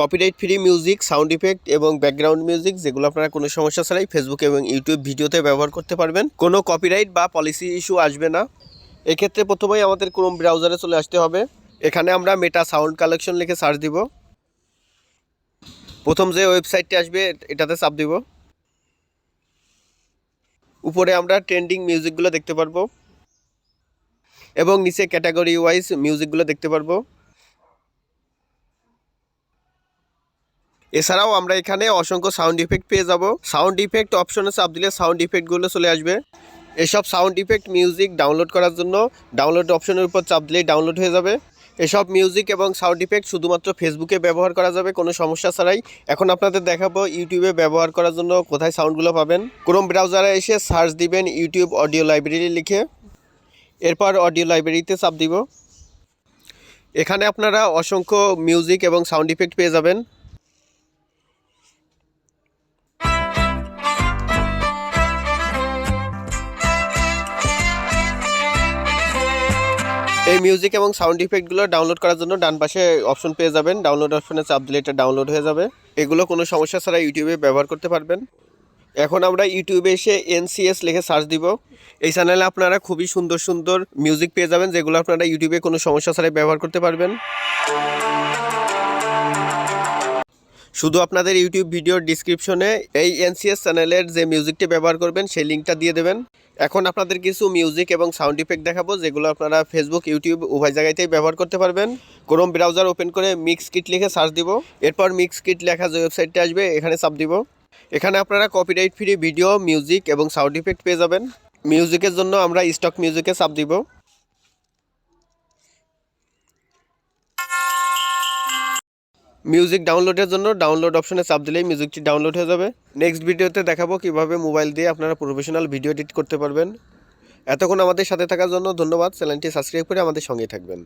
Copyright free music sound effect এবং background music যেগুলো আপনারা কোনো সমস্যা ছাড়াই ফেসবুক এবং ইউটিউব ভিডিওতে ব্যবহার করতে পারবেন। কোনো কপিরাইট বা পলিসি ইস্যু আসবে না। এক্ষেত্রে প্রথমেই আমাদের ক্রোম ব্রাউজারে চলে আসতে হবে। এখানে আমরা মেটা সাউন্ড কালেকশন লিখে সার্চ দিব। প্রথম যে ওয়েবসাইটটি আসবে, এটাতে চাপ দিব। উপরে আমরা ট্রেন্ডিং মিউজিকগুলো দেখতে পারব। এবং নিচে ক্যাটাগরি ওয়াইজ মিউজিকগুলো দেখতে পারব। এছাড়াও আমরা এখানে অসংখ্য সাউন্ড ইফেক্ট পেয়ে যাব। সাউন্ড ইফেক্ট অপশনে চাপ দিলে সাউন্ড ইফেক্টগুলো চলে আসবে। এসব সাউন্ড ইফেক্ট মিউজিক ডাউনলোড করার জন্য ডাউনলোড অপশনের উপর চাপ দিলেই ডাউনলোড হয়ে যাবে। এসব মিউজিক এবং সাউন্ড ইফেক্ট শুধুমাত্র ফেসবুকে ব্যবহার করা যাবে, কোনো সমস্যা ছাড়াই। এখন আপনাদের দেখাবো ইউটিউবে ব্যবহার করার জন্য কোথায় সাউন্ডগুলো পাবেন। ক্রোম ব্রাউজারে এসে সার্চ দিবেন ইউটিউব অডিও লাইব্রেরি লিখে। এরপর অডিও লাইব্রেরিতে চাপ দিব। এখানে আপনারা অসংখ্য মিউজিক এবং সাউন্ড ইফেক্ট পেয়ে যাবেন। এই মিউজিক এবং সাউন্ড ইফেক্টগুলো ডাউনলোড করার জন্য ডান পাশে অপশন পেয়ে যাবেন। ডাউনলোড অপশনে চাপ দিলে এটা ডাউনলোড হয়ে যাবে। এগুলো কোনো সমস্যা ছাড়া ইউটিউবে ব্যবহার করতে পারবেন। এখন আমরা ইউটিউবে এসে এনসিএস লিখে সার্চ দিব। এই চ্যানেলে আপনারা খুবই সুন্দর সুন্দর মিউজিক পেয়ে যাবেন, যেগুলো আপনারা ইউটিউবে কোনো সমস্যা ছাড়াই ব্যবহার করতে পারবেন। শুধু আপনাদের ইউটিউব ভিডিওর ডিসক্রিপশনে এই এনসিএস চ্যানেলের যে মিউজিকটি ব্যবহার করবেন, সেই লিঙ্কটা দিয়ে দেবেন। এখন আপনাদের কিছু মিউজিক এবং সাউন্ড ইফেক্ট দেখাবো, যেগুলো আপনারা ফেসবুক ইউটিউব উভয় জায়গাতেই ব্যবহার করতে পারবেন। ক্রোম ব্রাউজার ওপেন করে মিক্স কিট লিখে সার্চ দিব। এরপর মিক্স কিট লেখা যে ওয়েবসাইটটা আসবে, এখানে চাপ দিব। এখানে আপনারা কপিরাইট ফ্রি ভিডিও মিউজিক এবং সাউন্ড ইফেক্ট পেয়ে যাবেন। মিউজিকের জন্য আমরা স্টক মিউজিকে চাপ দিব। মিউজিক ডাউনলোডের জন্য ডাউনলোড অপশনে চাপ দিলেই মিউজিকটি ডাউনলোড হয়ে যাবে। নেক্সট ভিডিওতে দেখাবো কীভাবে মোবাইল দিয়ে আপনারা প্রফেশনাল ভিডিও এডিট করতে পারবেন। এতক্ষণ আমাদের সাথে থাকার জন্য ধন্যবাদ। চ্যানেলটি সাবস্ক্রাইব করে আমাদের সঙ্গে থাকবেন।